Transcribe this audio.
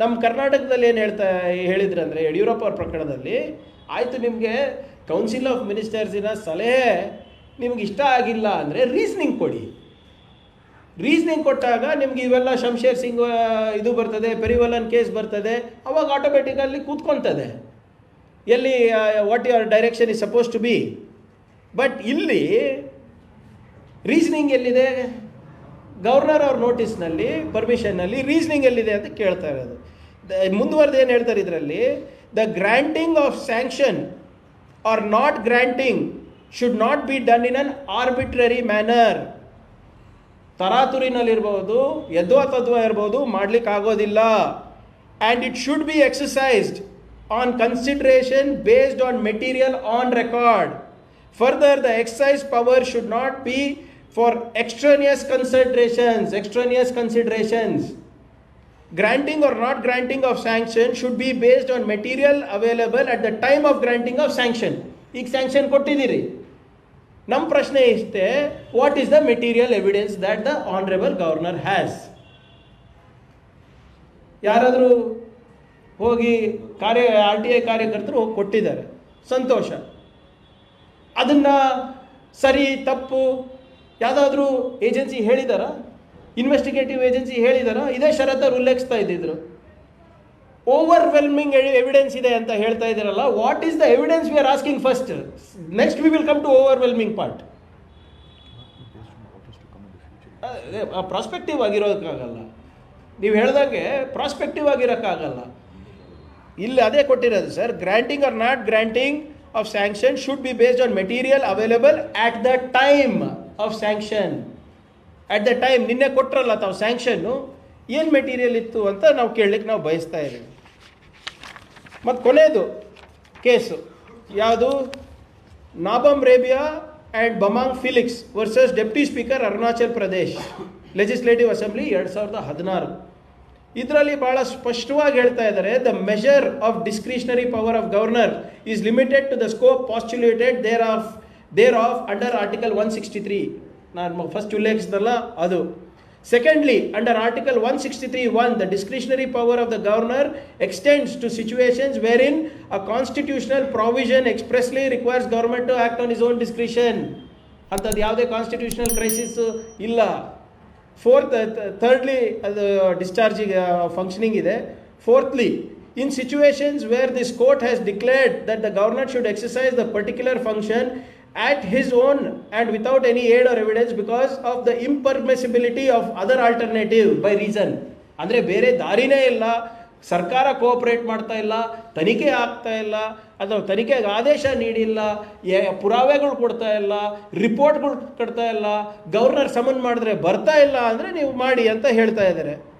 ನಮ್ಮ ಕರ್ನಾಟಕದಲ್ಲಿ ಏನು ಹೇಳ್ತಾ ಹೇಳಿದ್ರು ಅಂದರೆ ಯಡಿಯೂರಪ್ಪ ಅವ್ರ ಪ್ರಕರಣದಲ್ಲಿ ಆಯಿತು ನಿಮಗೆ ಕೌನ್ಸಿಲ್ ಆಫ್ ಮಿನಿಸ್ಟರ್ಸಿನ ಸಲಹೆ ನಿಮ್ಗೆ ಇಷ್ಟ ಆಗಿಲ್ಲ ಅಂದರೆ ರೀಸ್ನಿಂಗ್ ಕೊಡಿ. ರೀಸ್ನಿಂಗ್ ಕೊಟ್ಟಾಗ ನಿಮ್ಗೆ ಇವೆಲ್ಲ ಶಂಶೇರ್ ಸಿಂಗ್ ಇದು ಬರ್ತದೆ ಪೆರಿವಲನ್ ಕೇಸ್ ಬರ್ತದೆ, ಅವಾಗ ಆಟೋಮೆಟಿಕಲ್ಲಿ ಕೂತ್ಕೊತದೆ. ಎಲ್ಲಿ what your direction is suppose to be but ಇಲ್ಲಿ ರೀಸನಿಂಗ್ ಎಲ್ಲಿದೆ? ಗವರ್ನರ್ ಅವ್ರ ನೋಟಿಸ್ನಲ್ಲಿ, ಪರ್ಮಿಷನ್ನಲ್ಲಿ ರೀಸನಿಂಗ್ ಎಲ್ಲಿದೆ ಅಂತ ಕೇಳ್ತಾ ಇರೋದು. ಮುಂದುವರೆದು ಏನು ಹೇಳ್ತಾರೆ ಇದರಲ್ಲಿ the granting of sanction or not granting should not be done in an arbitrary manner ತರಾತುರಿನಲ್ಲಿರ್ಬೋದು, ಯದ್ವಾ ತದ್ವಾ ಇರ್ಬೋದು, ಮಾಡ್ಲಿಕ್ಕೆ ಆಗೋದಿಲ್ಲ. And it should be exercised on consideration based on material on record further the exercise power should not be for extraneous considerations extraneous considerations granting or not granting of sanction should be based on material available at the time of granting of sanction. ಈಗ sanction ಕೊಟ್ಟಿದ್ದೀರಿ. ನಮ್ಮ ಪ್ರಶ್ನೆ ಇಷ್ಟೇ what is the material evidence that the honourable governor has ಯಾರಾದರೂ ಹೋಗಿ ಕಾರ್ಯ R T I ಕಾರ್ಯಕರ್ತರು ಹೋಗಿ ಕೊಟ್ಟಿದ್ದಾರೆ. ಸಂತೋಷ. ಅದನ್ನು ಸರಿ, ತಪ್ಪು ಯಾವುದಾದ್ರೂ ಏಜೆನ್ಸಿ ಹೇಳಿದಾರಾ? ಇನ್ವೆಸ್ಟಿಗೇಟಿವ್ ಏಜೆನ್ಸಿ ಹೇಳಿದಾರಾ? ಇದೇ ಷರತ್ತರು ಉಲ್ಲೇಖಿಸ್ತಾ ಇದ್ದಿದ್ರು. ಓವರ್ವೆಲ್ಮಿಂಗ್ ಎವಿಡೆನ್ಸ್ ಇದೆ ಅಂತ ಹೇಳ್ತಾ ಇದ್ದೀರಲ್ಲ what is the evidence we are asking first next we will come to overwhelming part prospective ಆಗಿರೋದಕ್ಕಾಗಲ್ಲ. ನೀವು ಹೇಳ್ದಂಗೆ ಪ್ರಾಸ್ಪೆಕ್ಟಿವ್ ಆಗಿರೋಕ್ಕಾಗಲ್ಲ. ಇಲ್ಲಿ ಅದೇ ಕೊಟ್ಟಿರೋದು sir granting or not granting of sanction should be based on material available at the time of sanction at the time ನಿನ್ನೆ ಕೊಟ್ಟರಲ್ಲ ತಾವು ಸ್ಯಾಂಕ್ಷನ್ನು ಏನು ಮೆಟೀರಿಯಲ್ ಇತ್ತು ಅಂತ ನಾವು ಕೇಳಲಿಕ್ಕೆ ನಾವು ಬಯಸ್ತಾ ಇದ್ದೀವಿ. ಮತ್ತು ಕೊನೆಯದು ಕೇಸು ಯಾವುದು? Nabam Rebia and Bamang Felix versus deputy speaker Arunachal Pradesh legislative assembly ಎರಡು ಸಾವಿರದ ಹದಿನಾರು. ಇದರಲ್ಲಿ ಭಾಳ ಸ್ಪಷ್ಟವಾಗಿ ಹೇಳ್ತಾ ಇದ್ದಾರೆ the measure of discretionary power of governor is limited to the scope postulated thereof thereof under article one sixty three ನಾನು first ಉಲ್ಲೇಖಿಸಿದಲ್ಲ ಅದು. Secondly under article one sixty three one the discretionary power of the governor extends to situations wherein a constitutional provision expressly requires government to act on his own discretion ಅಂಥದ್ದು ಯಾವುದೇ constitutional crisis ಇಲ್ಲ. Fourth thirdly ಅದು ಡಿಸ್ಚಾರ್ಜಿಗೆ functioning ಇದೆ. Fourthly in situations where this court has declared that the governor should exercise the particular function at his own and without any aid or evidence because of the impermissibility of other alternative by reason. ಅಂದರೆ ಬೇರೆ ದಾರಿನೇ ಇಲ್ಲ. ಸರ್ಕಾರ cooperate ಮಾಡ್ತಾ ಇಲ್ಲ. ತನಿಖೆ ಆಗ್ತಾ ಇಲ್ಲ. ಅಥವಾ ತನಿಖೆಗೆ ಆದೇಶ ನೀಡಿಲ್ಲ. ಪುರಾವೆಗಳು ಕೊಡ್ತಾ ಇಲ್ಲ. ರಿಪೋರ್ಟ್ಗಳು ಕೊಡ್ತಾ ಇಲ್ಲ. ಗವರ್ನರ್ ಸಮನ್ ಮಾಡಿದ್ರೆ ಬರ್ತಾ ಇಲ್ಲ ಅಂದರೆ ನೀವು ಮಾಡಿ ಅಂತ ಹೇಳ್ತಾ ಇದ್ದಾರೆ.